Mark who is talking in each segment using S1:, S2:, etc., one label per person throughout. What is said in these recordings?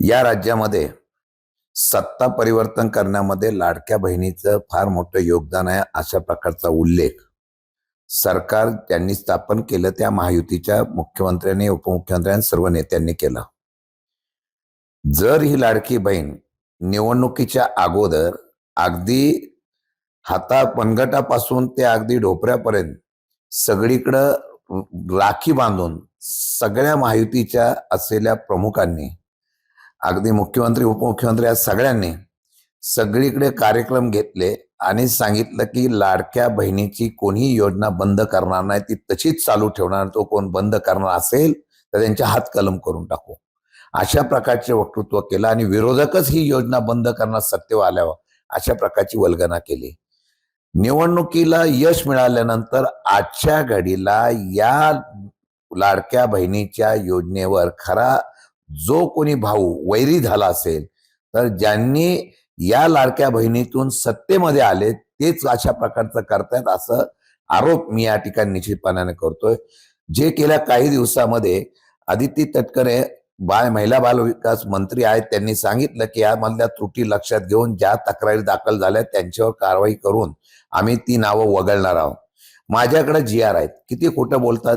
S1: या राज्यामध्ये सत्ता परिवर्तन करण्यामध्ये लाडक्या बहिणीचं फार मोठं योगदान आहे अशा प्रकारचा उल्लेख सरकार ज्यांनी स्थापन केलं त्या महायुतीच्या मुख्यमंत्र्यांनी उपमुख्यमंत्र्यांनी सर्व नेत्यांनी केलं. जर ही लाडकी बहीण निवडणुकीच्या अगोदर अगदी हाता पनगटापासून ते अगदी ढोपऱ्यापर्यंत सगळीकडं राखी बांधून सगळ्या महायुतीच्या असलेल्या प्रमुखांनी अगदी मुख्यमंत्री उपमुख्यमंत्री या सगळ्यांनी. सगळीकडे कार्यक्रम घेतले आणि सांगितलं की लाडक्या बहिणीची कोणीही योजना बंद करणार नाही. ती तशीच चालू ठेवणार तो कोण बंद करणार असेल तर त्यांच्या हात कलम करून टाकू. अशा प्रकारचे वक्तृत्व केलं आणि विरोधकच ही योजना बंद करण्यात सत्य आल्यावर अशा प्रकारची वल्गना केली. निवडणुकीला यश मिळाल्यानंतर आजच्या घडीला या लाडक्या बहिणीच्या योजनेवर खरा जो कोणी भाऊ वैरी झाला असेल तर ज्यांनी या लाडक्या बहिणीतून सत्तेमध्ये आले तेच अशा प्रकारचं करतायत असं आरोप मी या ठिकाणी निश्चितपणाने करतोय. जे गेल्या काही दिवसामध्ये आदिती तटकरे बाय महिला बाल विकास मंत्री आहेत त्यांनी सांगितलं की यामधल्या त्रुटी लक्षात घेऊन ज्या तक्रारी दाखल झाल्या त्यांच्यावर कारवाई करून आम्ही ती नावं वगळणार आहोत. माझ्याकडे जी आर आहेत किती खोटं बोलतात?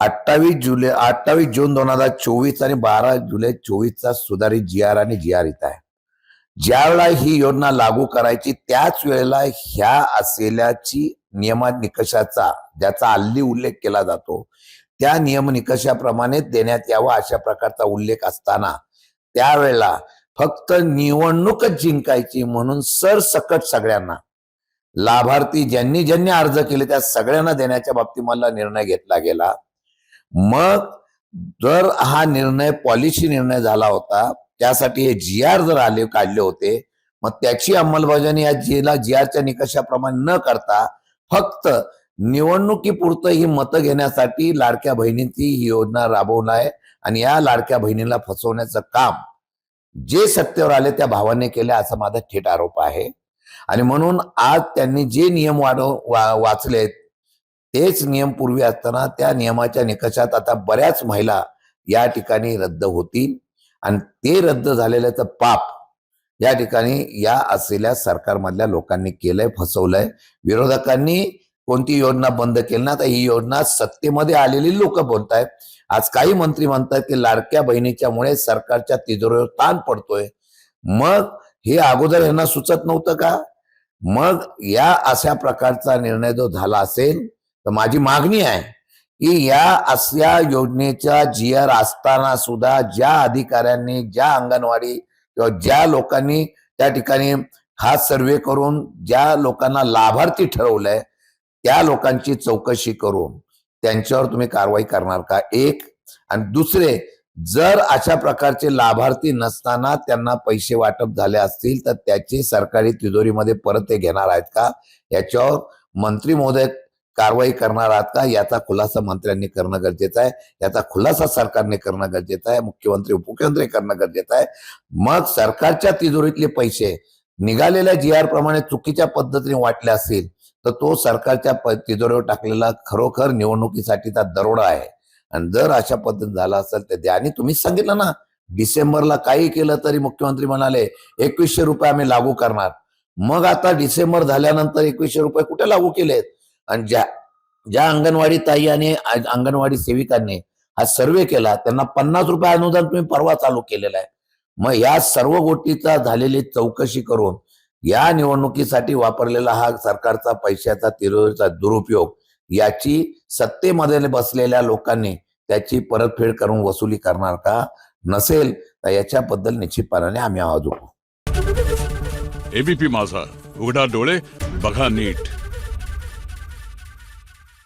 S1: अठ्ठावीस जुलै अठ्ठावीस जून दोन हजार चोवीस आणि बारा जुलै चोवीसचा सुधारित जी आर आणि जी आर इथं आहे. ज्यावेळेला ही योजना लागू करायची त्याच वेळेला ह्या असलेल्याची नियमा निकषाचा ज्याचा हल्ली उल्लेख केला जातो त्या नियम निकषाप्रमाणे देण्यात यावा अशा प्रकारचा उल्लेख असताना त्यावेळेला फक्त निवडणूकच जिंकायची म्हणून सरसकट सगळ्यांना लाभार्थी ज्यांनी ज्यांनी अर्ज केले त्या सगळ्यांना देण्याच्या बाबतीत मला निर्णय घेतला गेला. मग जर हा निर्णय पॉलिसी निर्णय झाला होता त्यासाठी हे जी आर जर आले काढले होते मग त्याची अंमलबजावणी या जिला जी आरच्या निकषाप्रमाणे न करता फक्त निवडणुकीपुरतं ही मतं घेण्यासाठी लाडक्या बहिणीची ही योजना राबवणार आहे आणि या लाडक्या बहिणीला फसवण्याचं काम जे सत्तेवर आले त्या भावाने केले असा माझा थेट आरोप आहे. आणि म्हणून आज त्यांनी जे नियम वाढव वा, वाचलेत तेच नियम पूर्वी असताना त्या नियमाच्या निकषात आता बऱ्याच महिला या ठिकाणी रद्द होतील. आणि ते रद्द झालेल्याचं पाप या ठिकाणी या असलेल्या सरकारमधल्या लोकांनी केलंय फसवलंय. विरोधकांनी कोणती योजना बंद केली ना तर ही योजना सत्तेमध्ये आलेली लोक बोलतायत. आज काही मंत्री म्हणतात की लाडक्या बहिणीच्यामुळे सरकारच्या तिजोरीवर ताण पडतोय. मग हे अगोदर यांना सुचत नव्हतं का? मग या अशा प्रकारचा निर्णय जो झाला असेल तर माझी मागणी आहे की या असल्या योजनेच्या जी आर असताना सुद्धा ज्या अधिकाऱ्यांनी ज्या अंगणवाडी किंवा ज्या लोकांनी त्या ठिकाणी हा सर्वे करून ज्या लोकांना लाभार्थी ठरवलंय त्या लोकांची चौकशी करून त्यांच्यावर तुम्ही कारवाई करणार का? एक. आणि दुसरे जर अशा प्रकारचे लाभार्थी नसताना त्यांना पैसे वाटप झाले असतील तर त्याची सरकारी तिजोरीमध्ये परत ते घेणार आहेत का? याच्यावर मंत्री महोदय कारवाई करणार आहात का? याचा खुलासा मंत्र्यांनी करणं गरजेचं आहे. याचा खुलासा सरकारने करणं गरजेचं आहे. मुख्यमंत्री उपमुख्यमंत्री करणं गरजेचं आहे. मग सरकारच्या तिजोरीतले पैसे निघालेल्या जी आर प्रमाणे चुकीच्या पद्धतीने वाटले असतील तर तो सरकारच्या तिजोरीवर टाकलेला खरोखर निवडणुकीसाठीचा दरोडा आहे. आणि जर अशा पद्धतीने झाला असेल तर द्या आणि तुम्हीच सांगितलं ना डिसेंबरला काही केलं तरी मुख्यमंत्री म्हणाले एकवीसशे रुपये आम्ही लागू करणार. मग आता डिसेंबर झाल्यानंतर एकवीसशे रुपये कुठे लागू केलेत? आणि ज्या ज्या अंगणवाडी ताई आणि अंगणवाडी सेविकांनी हा सर्वे केला त्यांना पन्नास रुपये अनुदान तुम्ही परवा चालू केलेलं आहे. मग या सर्व गोष्टीचा झालेली चौकशी करून या निवडणुकीसाठी वापरलेला हा सरकारचा पैशाचा तिरोचा दुरुपयोग याची सत्तेमध्ये बसलेल्या लोकांनी त्याची परतफेड करून वसुली करणार का नसेल तर याच्याबद्दल निश्चितपणाने आम्ही आवाज उठू
S2: एबीपी माझा उघडा डोळे बघा नीट.